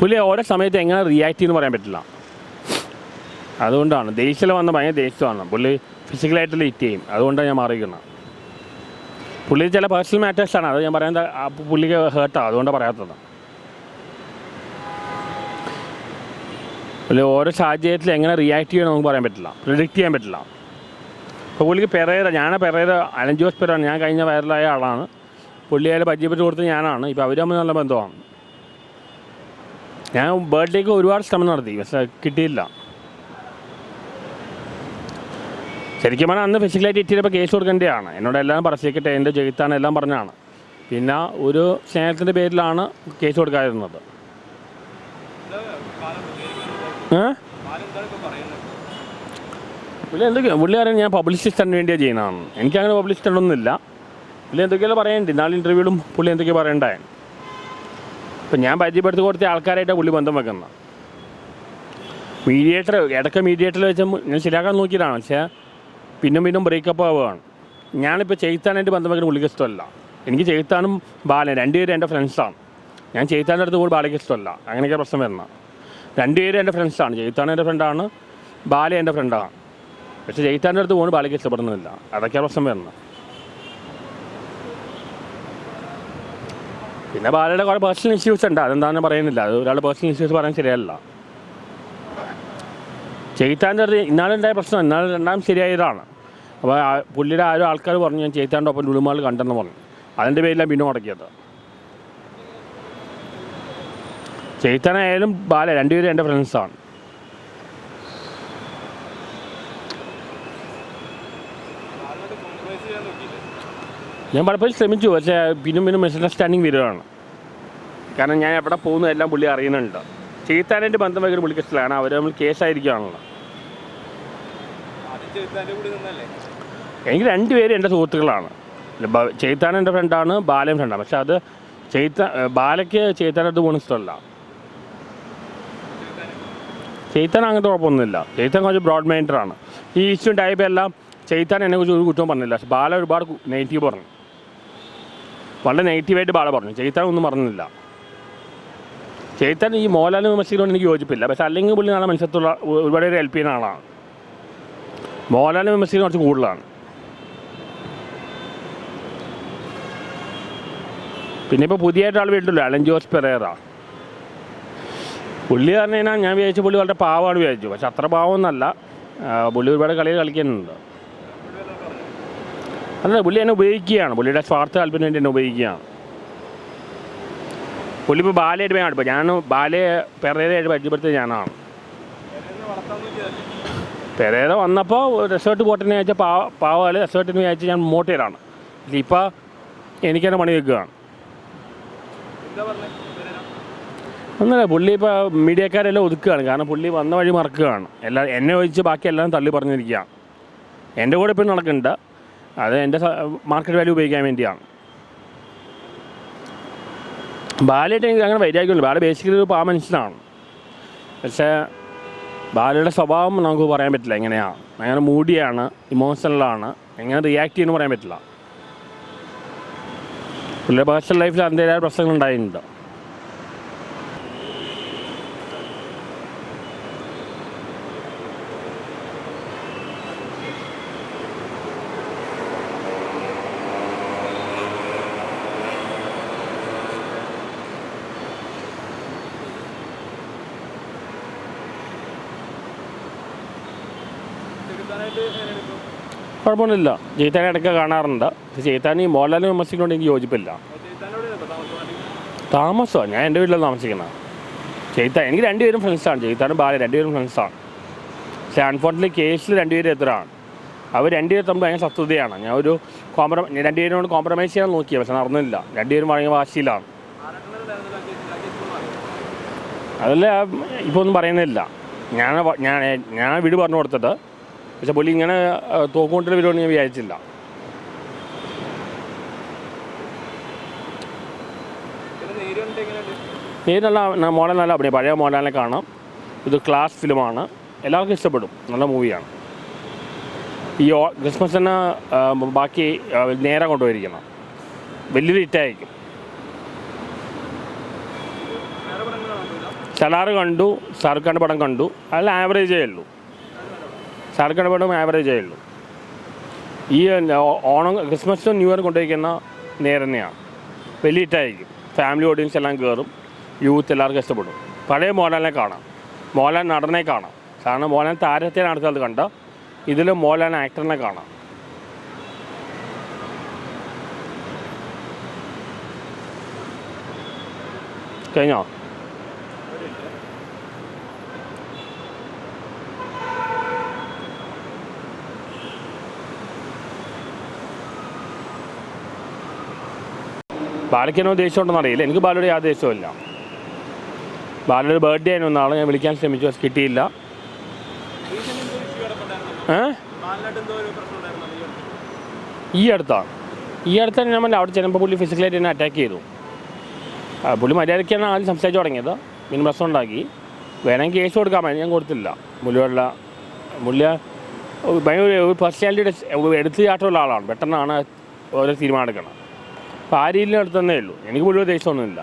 പുള്ളി ഓരോ സമയത്ത് എങ്ങനെ റിയാക്ട് ചെയ്യുമെന്ന് പറയാൻ പറ്റില്ല. അതുകൊണ്ടാണ്. ദേഷ്യത്തിൽ വന്ന ഭയങ്കര ദേഷ്യമാണ്. പുള്ളി ഫിസിക്കലായിട്ട് ലീറ്റ് ചെയ്യും. അതുകൊണ്ടാണ് ഞാൻ മാറിയിരിക്കുന്നത് പുള്ളി ചില പേഴ്സണൽ മാറ്റേഴ്സാണ് അത് ഞാൻ പറയാൻ പുള്ളിക്ക് ഹേർട്ടാണ് അതുകൊണ്ട് പറയാത്തത്. പുള്ളി ഓരോ സാഹചര്യത്തിൽ എങ്ങനെ റിയാക്ട് ചെയ്യണം നമുക്ക് പറയാൻ പറ്റില്ല. പ്രിഡിക്റ്റ് ചെയ്യാൻ പറ്റില്ല. അപ്പോൾ പുള്ളിക്ക് പെരേര ഞാൻ പെരേര അലഞ്ചോസ് പെരാണ് ഞാൻ കഴിഞ്ഞ വൈറലായ ആളാണ്. പുള്ളിയായാലും പരിചയപ്പെട്ട് കൊടുത്തത് ഞാനാണ്. ഇപ്പോൾ അവരും നല്ല ബന്ധമാണ്. ഞാൻ ബർത്ത്ഡേക്ക് ഒരുപാട് ശ്രമം നടത്തി പക്ഷെ കിട്ടിയില്ല. ശരിക്കും പറഞ്ഞാൽ അന്ന് ഫിസിക്കലായിട്ട് ഇറ്റിയപ്പോൾ കേസ് കൊടുക്കേണ്ടതാണ്. എന്നോട് എല്ലാം പറച്ചേക്കട്ടെ എന്റെ ജയിത്താണ് എല്ലാം പറഞ്ഞാണ്. പിന്നെ ഒരു സ്നേഹത്തിന്റെ പേരിലാണ് കേസ് കൊടുക്കാതിരുന്നത്. പുള്ളി എന്തൊക്കെയാണ് പുള്ളി അറിയാൻ ഞാൻ പബ്ലിസിസ്റ്റിന് വേണ്ടിയാണ് ചെയ്യുന്നതാണ്. എനിക്കങ്ങനെ പബ്ലിസിസ്റ്റ് ഉണ്ടൊന്നുമില്ല പുള്ളി എന്തൊക്കെയാണ് പറയേണ്ടി. നാളെ ഇന്റർവ്യൂവിലും പുള്ളി എന്തൊക്കെയാണ് പറയണ്ടേ ഇപ്പം ഞാൻ പരിചയപ്പെടുത്തി കൊടുത്ത ആൾക്കാരായിട്ടാണ് പുള്ളി ബന്ധം വെക്കുന്നത് മീഡിയേറ്റർ ഇടയ്ക്ക് മീഡിയേറ്ററിൽ വെച്ച് ഞാൻ ശരിയാക്കാൻ നോക്കിയതാണ്. പക്ഷേ പിന്നും പിന്നും ബ്രേക്കപ്പ് ആവുകയാണ്. ഞാനിപ്പോൾ ചെയ്ത്താനായിട്ട് ബന്ധം വെക്കുന്ന പുള്ളിക്ക് ഇഷ്ടമല്ല. എനിക്ക് ചെയ്ത്താനും ബാലൻ രണ്ടുപേരും എന്റെ ഫ്രണ്ട്സാണ് ഞാൻ ചെയ്ത്താന്റെ അടുത്ത് പോലും ബാലയ്ക്ക് ഇഷ്ടമല്ല. അങ്ങനെയൊക്കെ പ്രശ്നം വരുന്നത്. രണ്ടുപേരും എന്റെ ഫ്രണ്ട്സാണ് ചെയ്ത്താൻ എന്റെ ഫ്രണ്ടാണ് ബാല എന്റെ ഫ്രണ്ടാണ് പക്ഷേ ജയിത്താന്റെ അടുത്ത് പോകുന്നത് ബാലയ്ക്ക് ഇഷ്ടപ്പെടുന്നില്ല അതൊക്കെയാണ് പ്രശ്നം വരുന്നത്. പിന്നെ ബാലയുടെ കുറേ പേഴ്സണൽ ഇഷ്യൂസ് ഉണ്ട്. അതെന്താണെന്ന് പറയുന്നില്ല. അത് ഒരാളുടെ പേഴ്സണൽ ഇഷ്യൂസ് പറയാൻ ശരിയല്ല. ചെയ്ത്താന്റെ ഒരു ഇന്നാളുണ്ടായ പ്രശ്നം. ഇന്നാൾ രണ്ടാം ശരിയായതാണ്. അപ്പോൾ പുള്ളിയുടെ ആരും ആൾക്കാർ പറഞ്ഞു ഞാൻ ചെയ്ത്താന്റെ ഒപ്പം ലുളുമാൾ കണ്ടെന്ന് പറഞ്ഞു. അതിന്റെ പേരിലാണ് പിന്നെ മുടക്കിയത്. ചെയ്ത്താനായാലും ബാല രണ്ടുപേരും എന്റെ ഫ്രണ്ട്സാണ് ഞാൻ പലപ്പോഴും ശ്രമിച്ചു പക്ഷേ പിന്നും പിന്നും മിസ്അണ്ടർസ്റ്റാൻഡിങ് വരികയാണ് കാരണം ഞാൻ എവിടെ പോകുന്നതെല്ലാം പുള്ളി അറിയുന്നുണ്ട്. ചെയ്ത്താനായിട്ട് ബന്ധം വയ്ക്കുന്ന പുള്ളിക്ക് ഇഷ്ടമാണ് അവർ നമ്മൾ കേസായിരിക്കുകയാണല്ലോ എനിക്ക് രണ്ടുപേരും എന്റെ സുഹൃത്തുക്കളാണ്. ചെയ്ത്താൻ എന്റെ ഫ്രണ്ടാണ് ബാലയും ഫ്രണ്ടാണ്. പക്ഷെ അത് ചെയ്ത്ത ബാലയ്ക്ക് ചെയ്ത്താനടുത്ത് പോകുന്ന ഇഷ്ടമല്ല. ചെയ്ത്താൻ അങ്ങനത്തെ കുഴപ്പമൊന്നുമില്ല. ചെയ്ത്താൻ കുറച്ച് ബ്രോഡ് മൈൻഡറാണ് ഈ ഇഷ്യൂ ടൈപ്പ് എല്ലാം ചെയ്ത്താൻ എന്നെ കുറിച്ച് ഒരു കുറ്റവും പറഞ്ഞില്ല. പക്ഷെ ബാല ഒരുപാട് നെഗറ്റീവ് പറഞ്ഞു. വളരെ നെഗറ്റീവായിട്ട് ബാല പറഞ്ഞു. ചെയ്ത്താൻ ഒന്നും പറഞ്ഞില്ല ചെയ്ത്താൻ ഈ മോഹൻലാൽ വിമർശിക്കുന്നതുകൊണ്ട് എനിക്ക് യോജിപ്പില്ല. പക്ഷെ അല്ലെങ്കിൽ പുള്ളി നാളെ മനുഷ്യത്തുള്ള ഒരുപാട് പേര് ഹെൽപ്പ് ചെയ്യുന്ന ആളാണ്. മോഹൻലാൽ വിമർശിക്കുന്നത് കുറച്ച് കൂടുതലാണ്. പിന്നെ ഇപ്പോൾ പുതിയതായിട്ട് ആൾ വീട്ടിലല്ലോ അലൻ ജോസ് പെരേറ പുള്ളി പറഞ്ഞു കഴിഞ്ഞാൽ ഞാൻ വിചാരിച്ചു പുള്ളി വളരെ പാവമാണ് വിചാരിച്ചു. പക്ഷെ അത്ര പാവമൊന്നല്ല പുള്ളി ഒരുപാട് കളികൾ കളിക്കുന്നുണ്ട്. അല്ല പുള്ളി എന്നെ ഉപയോഗിക്കുകയാണ്. പുള്ളിയുടെ സ്വാർത്ഥ താല്പര്യം വേണ്ടി എന്നെ ഉപയോഗിക്കുകയാണ്. പുള്ളി ഇപ്പോൾ ബാലയായിട്ട് വേണം ഇപ്പോൾ ഞാൻ ബാലയെ പെരേതയായിട്ട് പരിചയപ്പെടുത്തിയത് ഞാനാണ്. പെരേത വന്നപ്പോൾ റിസോർട്ട് പോട്ടെന്ന് വിചാരിച്ച പാവ പാവകൾ റിസോർട്ടെന്ന് വിചാരിച്ച് ഞാൻ മോട്ടേരാണ് ഇപ്പോൾ എനിക്കെന്നെ പണി വെക്കുകയാണ്. ഒന്നല്ല പുള്ളി ഇപ്പോൾ മീഡിയക്കാരെല്ലാം ഒതുക്കുകയാണ്. കാരണം പുള്ളി വന്ന വഴി മറക്കുകയാണ്. എല്ലാ എന്നെ ഒഴിച്ച് ബാക്കി എല്ലാം തള്ളി പറഞ്ഞിരിക്കുകയാണ്. എന്റെ കൂടെ ഇപ്പം നടക്കുന്നുണ്ട്. അത് എന്റെ മാർക്കറ്റ് വാല്യൂ ഉപയോഗിക്കാൻ വേണ്ടിയാണ്. ബാലയായിട്ട് എനിക്ക് അങ്ങനെ വൈരാഗ്യമില്ല ബാല ബേസിക്കലി ഒരു പാ മനുഷ്യനാണ്. പക്ഷേ ബാലയുടെ സ്വഭാവം നമുക്ക് പറയാൻ പറ്റില്ല എങ്ങനെയാണ് അങ്ങനെ മൂടിയാണ് ഇമോഷണലാണ് എങ്ങനെ റിയാക്ട് ചെയ്യുമെന്ന് പറയാൻ പറ്റില്ല. പുള്ളിയുടെ പേഴ്സണൽ ലൈഫിൽ അതിന്റെതായ പ്രശ്നങ്ങൾ ഉണ്ടായിട്ടുണ്ട്. കുഴപ്പമൊന്നുമില്ല. ജയിത്താനെ ഇടയ്ക്ക് കാണാറുണ്ട്. പക്ഷേ ജയിത്താൻ ഈ വിമർശിക്കുന്നതുകൊണ്ട് എനിക്ക് യോജിപ്പില്ല. താമസമാണ് ഞാൻ എന്റെ വീട്ടിലാണ് താമസിക്കുന്നത്. ജയിത്താൻ എനിക്ക് രണ്ടുപേരും ഫ്രണ്ട്സാണ് ജയിത്താനും ബാല രണ്ടുപേരും ഫ്രണ്ട്സാണ് പക്ഷേ അൺഫോർച്ചുനേറ്റ്ലി കേസിൽ രണ്ടുപേരും എത്രയാണ് അവർ രണ്ടുപേരും തമ്മിൽ ഭയങ്കര ശത്രുതയാണ്. ഞാൻ ഒരു കോംപ്രമൈ രണ്ടുപേരോട് കോംപ്രമൈസ് ചെയ്യാൻ നോക്കിയത് പക്ഷെ നടന്നില്ല. രണ്ടുപേരും ഭയങ്കര വാശിയിലാണ്. അതല്ല ഇപ്പോൾ ഒന്നും പറയുന്നില്ല. ഞാൻ ഞാൻ ഞാൻ വീട് പറഞ്ഞു കൊടുത്തിട്ട് പക്ഷെ പുള്ളി ഇങ്ങനെ തോക്കുകൊണ്ടിട്ട് വരുമെന്ന് ഞാൻ വിചാരിച്ചില്ല. നേരി നല്ല മോഡൽ നല്ല അഭിനയം പഴയ മോഡലിനെ കാണാം. ഇത് ക്ലാസ് ഫിലിമാണ്. എല്ലാവർക്കും ഇഷ്ടപ്പെടും. നല്ല മൂവിയാണ്. ഈ ക്രിസ്മസിന് ബാക്കി നേരെ കൊണ്ടുപോയിരിക്കണം. വലിയൊരു ഹിറ്റായിരിക്കും സലാർ കണ്ടു ഷാറുഖ് ഖാന്റെ പടം കണ്ടു. അതിൽ ആവറേജേ ഉള്ളൂ. ഷാറുഖ് ഖാന്റെ പടം ആവറേജേ ഉള്ളൂ ഈ ഓണം ക്രിസ്മസും ന്യൂ ഇയർ കൊണ്ടുപോയിക്കുന്ന നേരം തന്നെയാണ് വലിയ ഹിറ്റായിരിക്കും ഫാമിലി ഓഡിയൻസ് എല്ലാം കയറും യൂത്ത് എല്ലാവർക്കും ഇഷ്ടപ്പെടും. പഴയ മോഹൻലാലിനെ കാണാം. മോഹൻലാൽ നടനെ കാണാം. കാരണം മോഹൻലാൽ താരത്തെ നടത്താൽ കണ്ട ഇതിൽ മോഹൻലാൽ ആക്ടറിനെ കാണാം. കഴിഞ്ഞോ? ബാലയ്ക്കെന്നോ ദേഷ്യം ഉണ്ടെന്ന് അറിയില്ല. എനിക്ക് ബാലയുടെ യാതൊരു ദേഷ്യമില്ല ബാലയുടെ ബർത്ത്ഡേ ആയിരുന്നു. നാളെ ഞാൻ വിളിക്കാൻ ശ്രമിച്ചു. പക്ഷെ കിട്ടിയില്ല. ഈ അടുത്താണ് ഈ അടുത്താണ് ഞാൻ അവിടെ ചെല്ലുമ്പോൾ പുള്ളി ഫിസിക്കലായിട്ട് എന്നെ അറ്റാക്ക് ചെയ്തു. പുള്ളി മര്യാദയ്ക്കാണ് ആദ്യം സംസാരിച്ച് തുടങ്ങിയത്. പിന്നെ പ്രശ്നം ഉണ്ടാക്കി. വേണമെങ്കിൽ കേസ് കൊടുക്കാമായിരുന്നു ഞാൻ കൊടുത്തില്ല. പുള്ളിയുള്ള മുല്ല ഭയങ്കര ഒരു പേഴ്സണാലിറ്റിയുടെ എടുത്തു ചാട്ടമുള്ള ആളാണ്. പെട്ടെന്നാണ് ഓരോ തീരുമാനം എടുക്കണം അപ്പോൾ ആ എടുത്തതന്നേ ഉള്ളൂ. എനിക്ക് പുള്ളിയുടെ ദേഷ്യമൊന്നുമില്ല.